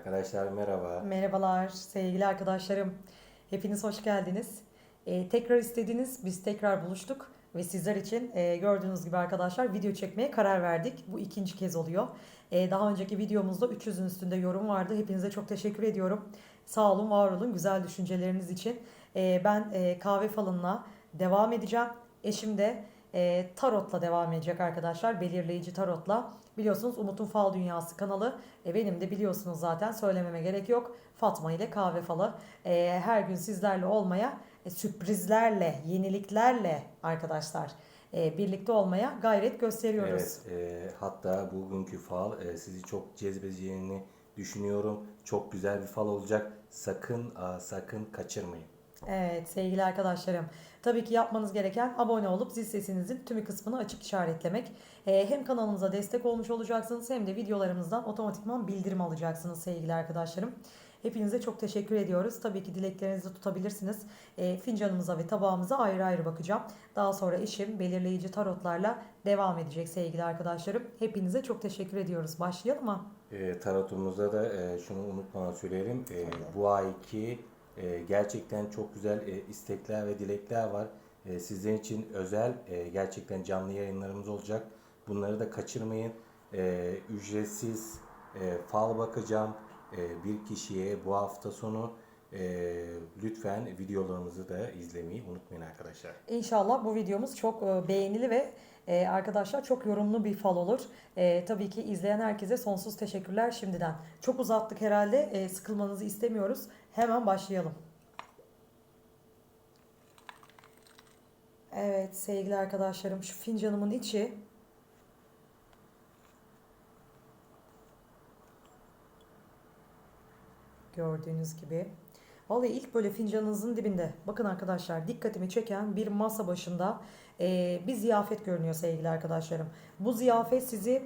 Arkadaşlar merhaba. Merhabalar sevgili arkadaşlarım. Hepiniz hoş geldiniz. Ee, tekrar istediniz, biz tekrar buluştuk ve sizler için e, gördüğünüz gibi arkadaşlar video çekmeye karar verdik. Bu ikinci kez oluyor. Ee, daha önceki videomuzda 300'ün üstünde yorum vardı. Hepinize çok teşekkür ediyorum. Sağ olun, var olun güzel düşünceleriniz için. Ee, ben e, kahve falınla devam edeceğim. Eşim de e, tarotla devam edecek arkadaşlar. Belirleyici tarotla. Biliyorsunuz Umut'un Fal Dünyası kanalı. E, benim de biliyorsunuz zaten söylememe gerek yok. Fatma ile kahve falı. E, her gün sizlerle olmaya, e, sürprizlerle, yeniliklerle arkadaşlar e, birlikte olmaya gayret gösteriyoruz. Evet, e, hatta bugünkü fal e, sizi çok cezbedeceğini düşünüyorum. Çok güzel bir fal olacak. Sakın aa, sakın kaçırmayın. Evet sevgili arkadaşlarım. Tabii ki yapmanız gereken abone olup zil sesinizin tümü kısmını açık işaretlemek. Ee, hem kanalımıza destek olmuş olacaksınız hem de videolarımızdan otomatikman bildirim alacaksınız sevgili arkadaşlarım. Hepinize çok teşekkür ediyoruz. Tabii ki dileklerinizi tutabilirsiniz. Ee, fincanımıza ve tabağımıza ayrı ayrı bakacağım. Daha sonra eşim belirleyici tarotlarla devam edecek sevgili arkadaşlarım. Hepinize çok teşekkür ediyoruz. Başlayalım mı? E, tarotumuzda da e, şunu unutmadan söyleyelim. E, bu ayki e, gerçekten çok güzel e, istekler ve dilekler var. E, sizin için özel e, gerçekten canlı yayınlarımız olacak. Bunları da kaçırmayın. E, ücretsiz e, fal bakacağım e, bir kişiye bu hafta sonu. E, lütfen videolarımızı da izlemeyi unutmayın arkadaşlar. İnşallah bu videomuz çok e, beğenili ve e, arkadaşlar çok yorumlu bir fal olur. E, tabii ki izleyen herkese sonsuz teşekkürler şimdiden. Çok uzattık herhalde. E, sıkılmanızı istemiyoruz. Hemen başlayalım. Evet sevgili arkadaşlarım şu fincanımın içi gördüğünüz gibi. Vallahi ilk böyle fincanınızın dibinde bakın arkadaşlar dikkatimi çeken bir masa başında eee, bir ziyafet görünüyor sevgili arkadaşlarım. Bu ziyafet sizi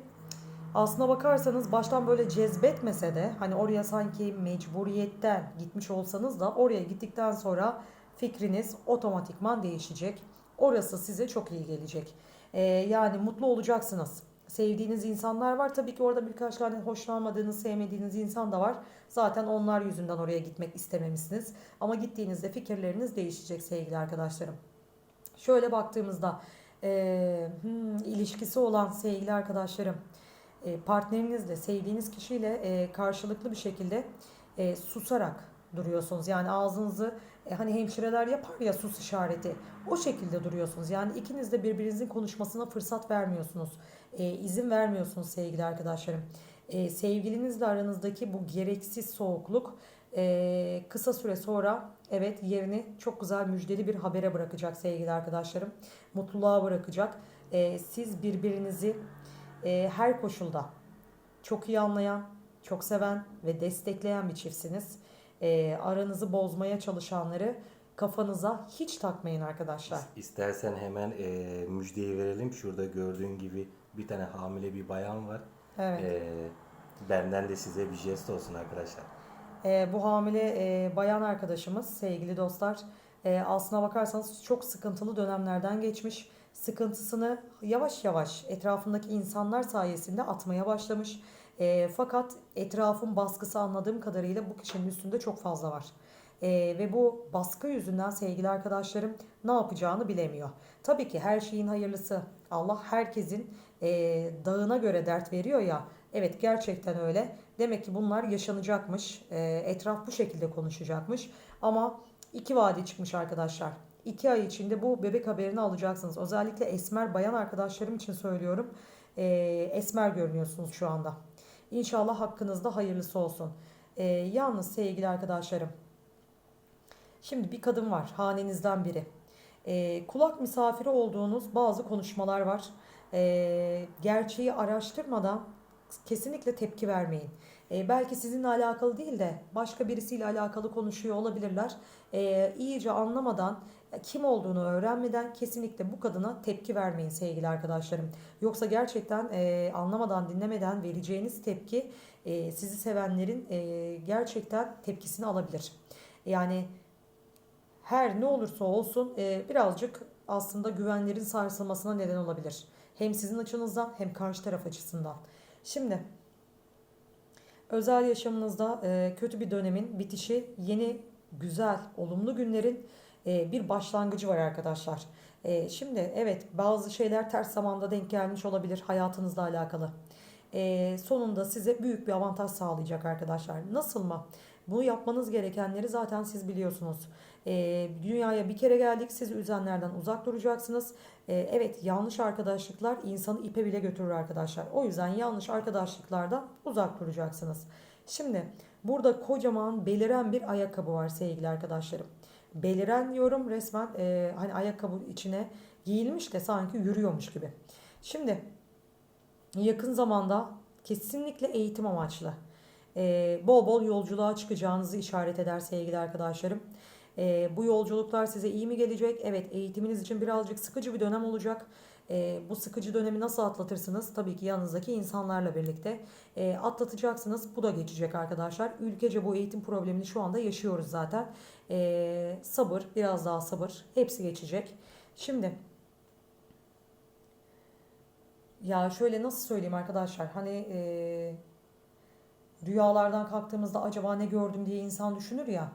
aslına bakarsanız baştan böyle cezbetmese de hani oraya sanki mecburiyetten gitmiş olsanız da oraya gittikten sonra fikriniz otomatikman değişecek. Orası size çok iyi gelecek. Eee, yani mutlu olacaksınız. Sevdiğiniz insanlar var. Tabii ki orada birkaç tane hoşlanmadığınız, sevmediğiniz insan da var. Zaten onlar yüzünden oraya gitmek istememişsiniz. Ama gittiğinizde fikirleriniz değişecek sevgili arkadaşlarım. Şöyle baktığımızda eee, hmm, ilişkisi olan sevgili arkadaşlarım, e, partnerinizle, sevdiğiniz kişiyle e, karşılıklı bir şekilde e, susarak duruyorsunuz. Yani ağzınızı e, hani hemşireler yapar ya sus işareti. O şekilde duruyorsunuz. Yani ikiniz de birbirinizin konuşmasına fırsat vermiyorsunuz. E, izin vermiyorsunuz sevgili arkadaşlarım. E, sevgilinizle aranızdaki bu gereksiz soğukluk e, kısa süre sonra evet yerini çok güzel müjdeli bir habere bırakacak sevgili arkadaşlarım. Mutluluğa bırakacak. E, siz birbirinizi e, her koşulda çok iyi anlayan, çok seven ve destekleyen bir çiftsiniz. E, aranızı bozmaya çalışanları kafanıza hiç takmayın arkadaşlar. İstersen hemen e, müjdeyi verelim. Şurada gördüğün gibi bir tane hamile bir bayan var. Evet. E, benden de size bir jest olsun arkadaşlar. E, bu hamile e, bayan arkadaşımız sevgili dostlar e, aslına bakarsanız çok sıkıntılı dönemlerden geçmiş. Sıkıntısını yavaş yavaş etrafındaki insanlar sayesinde atmaya başlamış. E, fakat etrafın baskısı anladığım kadarıyla bu kişinin üstünde çok fazla var. E, ve bu baskı yüzünden sevgili arkadaşlarım ne yapacağını bilemiyor. Tabii ki her şeyin hayırlısı. Allah herkesin e, dağına göre dert veriyor ya. Evet gerçekten öyle. Demek ki bunlar yaşanacakmış. E, etraf bu şekilde konuşacakmış. Ama iki vade çıkmış arkadaşlar. İki ay içinde bu bebek haberini alacaksınız. Özellikle esmer bayan arkadaşlarım için söylüyorum. E, esmer görünüyorsunuz şu anda. İnşallah hakkınızda hayırlısı olsun. E, yalnız sevgili arkadaşlarım. Şimdi bir kadın var hanenizden biri. E, kulak misafiri olduğunuz bazı konuşmalar var. E, gerçeği araştırmadan kesinlikle tepki vermeyin. E, belki sizinle alakalı değil de başka birisiyle alakalı konuşuyor olabilirler. E, iyice anlamadan kim olduğunu öğrenmeden kesinlikle bu kadına tepki vermeyin sevgili arkadaşlarım. Yoksa gerçekten e, anlamadan dinlemeden vereceğiniz tepki e, sizi sevenlerin e, gerçekten tepkisini alabilir. Yani her ne olursa olsun e, birazcık aslında güvenlerin sarsılmasına neden olabilir. Hem sizin açınızdan hem karşı taraf açısından. Şimdi Özel yaşamınızda e, kötü bir dönemin bitişi, yeni, güzel, olumlu günlerin e, bir başlangıcı var arkadaşlar. E, şimdi evet bazı şeyler ters zamanda denk gelmiş olabilir hayatınızla alakalı. Sonunda size büyük bir avantaj sağlayacak arkadaşlar. Nasıl mı? Bunu yapmanız gerekenleri zaten siz biliyorsunuz. E, dünyaya bir kere geldik. Sizi üzenlerden uzak duracaksınız. E, evet yanlış arkadaşlıklar insanı ipe bile götürür arkadaşlar. O yüzden yanlış arkadaşlıklardan uzak duracaksınız. Şimdi burada kocaman beliren bir ayakkabı var sevgili arkadaşlarım. Beliren diyorum resmen e, hani ayakkabı içine giyilmiş de sanki yürüyormuş gibi. Şimdi yakın zamanda kesinlikle eğitim amaçlı. E, bol bol yolculuğa çıkacağınızı işaret eder sevgili arkadaşlarım. E, bu yolculuklar size iyi mi gelecek? Evet eğitiminiz için birazcık sıkıcı bir dönem olacak. E, bu sıkıcı dönemi nasıl atlatırsınız? Tabii ki yanınızdaki insanlarla birlikte e, atlatacaksınız. Bu da geçecek arkadaşlar. Ülkece bu eğitim problemini şu anda yaşıyoruz zaten. E, sabır, biraz daha sabır. Hepsi geçecek. Şimdi ya şöyle nasıl söyleyeyim arkadaşlar? Hani e, rüyalardan kalktığımızda acaba ne gördüm diye insan düşünür ya.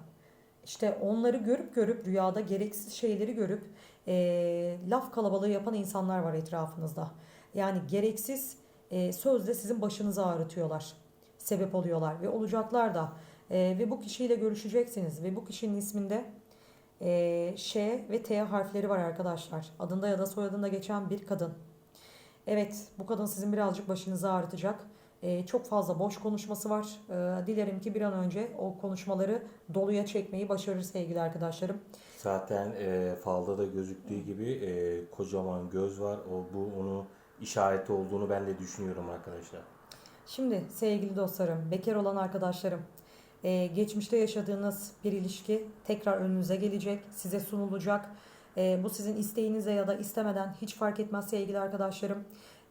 İşte onları görüp görüp rüyada gereksiz şeyleri görüp e, laf kalabalığı yapan insanlar var etrafınızda. Yani gereksiz e, sözle sizin başınızı ağrıtıyorlar. Sebep oluyorlar ve olacaklar da. E, ve bu kişiyle görüşeceksiniz ve bu kişinin isminde e, Ş ve T harfleri var arkadaşlar. Adında ya da soyadında geçen bir kadın. Evet bu kadın sizin birazcık başınızı ağrıtacak. Ee, çok fazla boş konuşması var. Ee, dilerim ki bir an önce o konuşmaları doluya çekmeyi başarır sevgili arkadaşlarım. Zaten e, falda da gözüktüğü gibi e, kocaman göz var. O bu onu işareti olduğunu ben de düşünüyorum arkadaşlar. Şimdi sevgili dostlarım, bekar olan arkadaşlarım, e, geçmişte yaşadığınız bir ilişki tekrar önünüze gelecek, size sunulacak. E, bu sizin isteğinize ya da istemeden hiç fark etmez sevgili arkadaşlarım.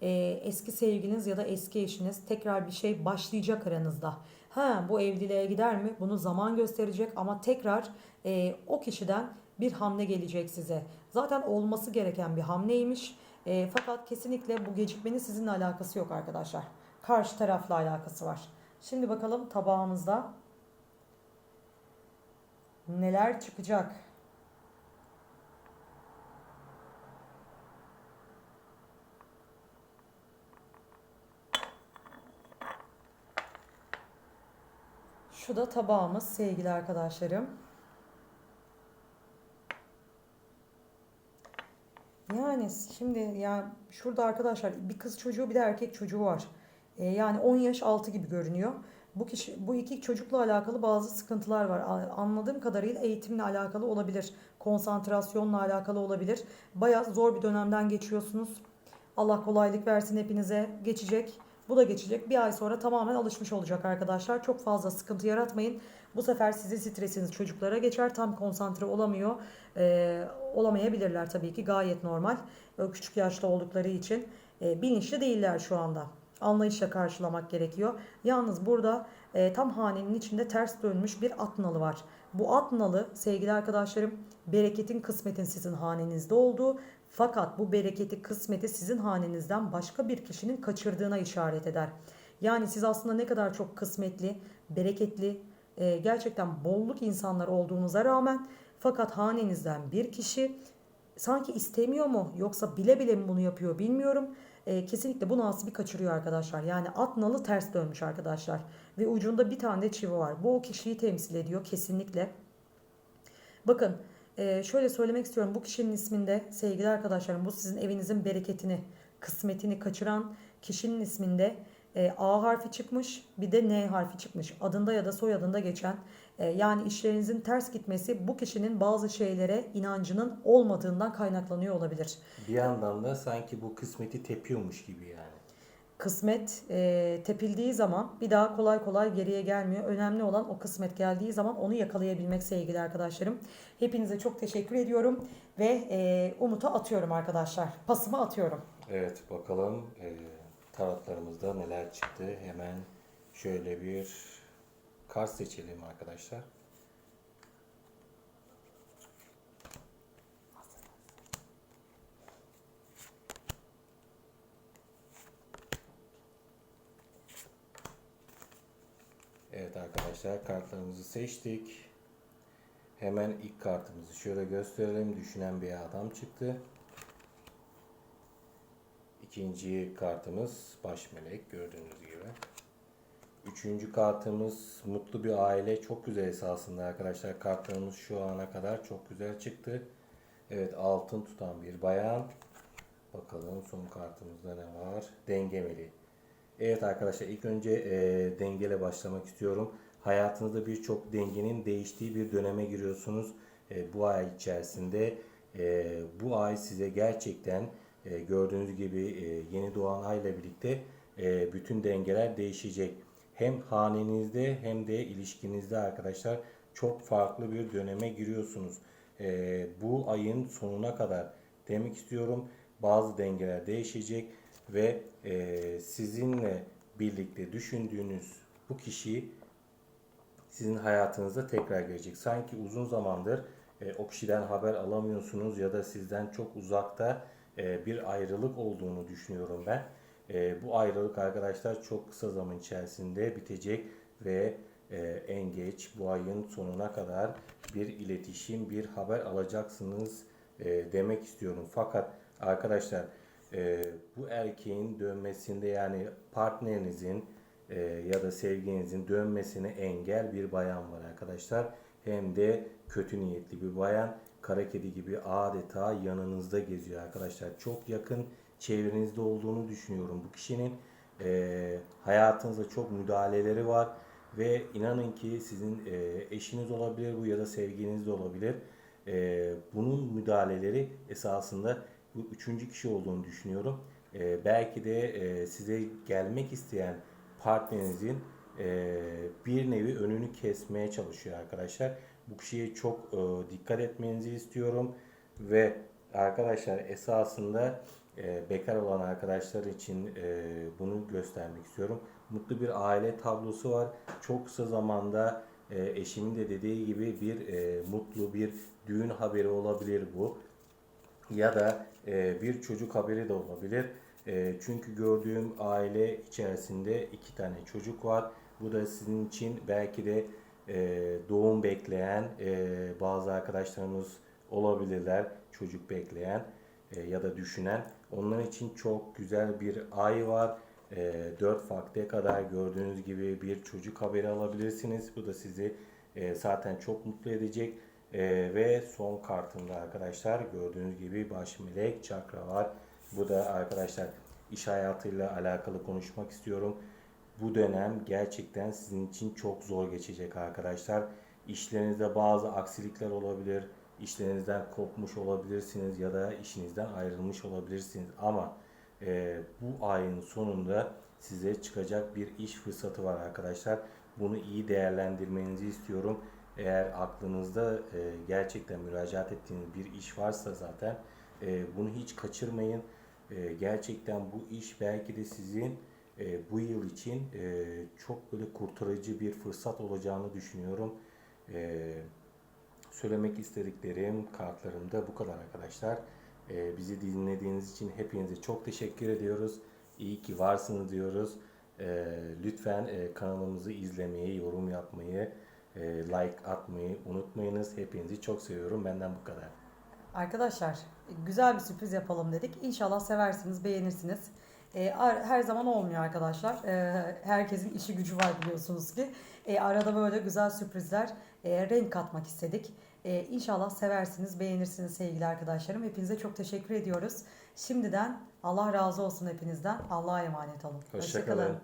E, eski sevgiliniz ya da eski eşiniz tekrar bir şey başlayacak aranızda. Ha bu evliliğe gider mi? Bunu zaman gösterecek ama tekrar e, o kişiden bir hamle gelecek size. Zaten olması gereken bir hamleymiş. E, fakat kesinlikle bu gecikmenin sizinle alakası yok arkadaşlar. Karşı tarafla alakası var. Şimdi bakalım tabağımızda neler çıkacak. Şu da tabağımız sevgili arkadaşlarım. Yani şimdi ya şurada arkadaşlar bir kız çocuğu bir de erkek çocuğu var. Ee, yani 10 yaş altı gibi görünüyor. Bu kişi bu iki çocukla alakalı bazı sıkıntılar var. Anladığım kadarıyla eğitimle alakalı olabilir. Konsantrasyonla alakalı olabilir. Bayağı zor bir dönemden geçiyorsunuz. Allah kolaylık versin hepinize. Geçecek. Bu da geçecek. Bir ay sonra tamamen alışmış olacak arkadaşlar. Çok fazla sıkıntı yaratmayın. Bu sefer sizin stresiniz çocuklara geçer. Tam konsantre olamıyor. Ee, olamayabilirler tabii ki. Gayet normal. Böyle küçük yaşta oldukları için. Ee, bilinçli değiller şu anda. Anlayışla karşılamak gerekiyor. Yalnız burada e, tam hanenin içinde ters dönmüş bir at nalı var. Bu at nalı sevgili arkadaşlarım bereketin kısmetin sizin hanenizde olduğu fakat bu bereketi kısmeti sizin hanenizden başka bir kişinin kaçırdığına işaret eder. Yani siz aslında ne kadar çok kısmetli, bereketli, e, gerçekten bolluk insanlar olduğunuza rağmen fakat hanenizden bir kişi sanki istemiyor mu yoksa bile bile mi bunu yapıyor bilmiyorum. E, kesinlikle bu nasibi kaçırıyor arkadaşlar. Yani at nalı ters dönmüş arkadaşlar. Ve ucunda bir tane de çivi var. Bu o kişiyi temsil ediyor kesinlikle. Bakın e, şöyle söylemek istiyorum. Bu kişinin isminde sevgili arkadaşlarım bu sizin evinizin bereketini, kısmetini kaçıran kişinin isminde e, A harfi çıkmış bir de N harfi çıkmış. Adında ya da soyadında geçen e, yani işlerinizin ters gitmesi bu kişinin bazı şeylere inancının olmadığından kaynaklanıyor olabilir. Bir yandan da sanki bu kısmeti tepiyormuş gibi yani. Kısmet e, tepildiği zaman bir daha kolay kolay geriye gelmiyor. Önemli olan o kısmet geldiği zaman onu yakalayabilmek sevgili arkadaşlarım. Hepinize çok teşekkür ediyorum ve e, Umut'a atıyorum arkadaşlar. Pasımı atıyorum. Evet bakalım e, tarotlarımızda neler çıktı. Hemen şöyle bir kart seçelim arkadaşlar. Evet arkadaşlar kartlarımızı seçtik. Hemen ilk kartımızı şöyle gösterelim. Düşünen bir adam çıktı. İkinci kartımız baş melek gördüğünüz gibi. Üçüncü kartımız mutlu bir aile. Çok güzel esasında arkadaşlar. Kartlarımız şu ana kadar çok güzel çıktı. Evet altın tutan bir bayan. Bakalım son kartımızda ne var? Dengemeli. Evet arkadaşlar ilk önce e, dengeyle başlamak istiyorum. Hayatınızda birçok dengenin değiştiği bir döneme giriyorsunuz. E, bu ay içerisinde e, bu ay size gerçekten e, gördüğünüz gibi e, yeni doğan ayla birlikte e, bütün dengeler değişecek. Hem hanenizde hem de ilişkinizde arkadaşlar çok farklı bir döneme giriyorsunuz. E, bu ayın sonuna kadar demek istiyorum bazı dengeler değişecek ve e, sizinle birlikte düşündüğünüz bu kişi sizin hayatınıza tekrar gelecek. Sanki uzun zamandır e, o kişiden haber alamıyorsunuz ya da sizden çok uzakta e, bir ayrılık olduğunu düşünüyorum ben. E, bu ayrılık arkadaşlar çok kısa zaman içerisinde bitecek ve e, en geç bu ayın sonuna kadar bir iletişim, bir haber alacaksınız e, demek istiyorum. Fakat arkadaşlar e, bu erkeğin dönmesinde yani partnerinizin e, ya da sevginizin dönmesine engel bir bayan var arkadaşlar. Hem de kötü niyetli bir bayan. Kara kedi gibi adeta yanınızda geziyor arkadaşlar. Çok yakın çevrenizde olduğunu düşünüyorum bu kişinin. E, hayatınızda çok müdahaleleri var ve inanın ki sizin e, eşiniz olabilir bu ya da sevgiliniz de olabilir. E, bunun müdahaleleri esasında bu üçüncü kişi olduğunu düşünüyorum. E, belki de e, size gelmek isteyen partnerinizin e, bir nevi önünü kesmeye çalışıyor arkadaşlar. Bu kişiye çok e, dikkat etmenizi istiyorum ve arkadaşlar esasında e, bekar olan arkadaşlar için e, bunu göstermek istiyorum. Mutlu bir aile tablosu var. Çok kısa zamanda e, eşimin de dediği gibi bir e, mutlu bir düğün haberi olabilir bu ya da e, bir çocuk haberi de olabilir. E, çünkü gördüğüm aile içerisinde iki tane çocuk var. Bu da sizin için belki de e, doğum bekleyen e, bazı arkadaşlarımız olabilirler. Çocuk bekleyen e, ya da düşünen. Onlar için çok güzel bir ay var. E, 4 farklıya kadar gördüğünüz gibi bir çocuk haberi alabilirsiniz. Bu da sizi zaten çok mutlu edecek. Ee, ve son kartımda arkadaşlar gördüğünüz gibi baş melek çakra var. Bu da arkadaşlar iş hayatıyla alakalı konuşmak istiyorum. Bu dönem gerçekten sizin için çok zor geçecek arkadaşlar. İşlerinizde bazı aksilikler olabilir. İşlerinizden kopmuş olabilirsiniz ya da işinizden ayrılmış olabilirsiniz. Ama e, bu ayın sonunda size çıkacak bir iş fırsatı var arkadaşlar. Bunu iyi değerlendirmenizi istiyorum. Eğer aklınızda e, gerçekten müracaat ettiğiniz bir iş varsa zaten e, bunu hiç kaçırmayın. E, gerçekten bu iş belki de sizin e, bu yıl için e, çok böyle kurtarıcı bir fırsat olacağını düşünüyorum. E, söylemek istediklerim kartlarımda bu kadar arkadaşlar. E, bizi dinlediğiniz için hepinize çok teşekkür ediyoruz. İyi ki varsınız diyoruz. E, lütfen e, kanalımızı izlemeyi, yorum yapmayı, e, like atmayı unutmayınız. Hepinizi çok seviyorum. Benden bu kadar. Arkadaşlar güzel bir sürpriz yapalım dedik. İnşallah seversiniz, beğenirsiniz. Ar- her zaman olmuyor arkadaşlar. Ee, herkesin işi gücü var biliyorsunuz ki. Ee, arada böyle güzel sürprizler, e, renk katmak istedik. Ee, inşallah seversiniz, beğenirsiniz sevgili arkadaşlarım. Hepinize çok teşekkür ediyoruz. Şimdiden Allah razı olsun hepinizden. Allah'a emanet olun. Hoşça kalın.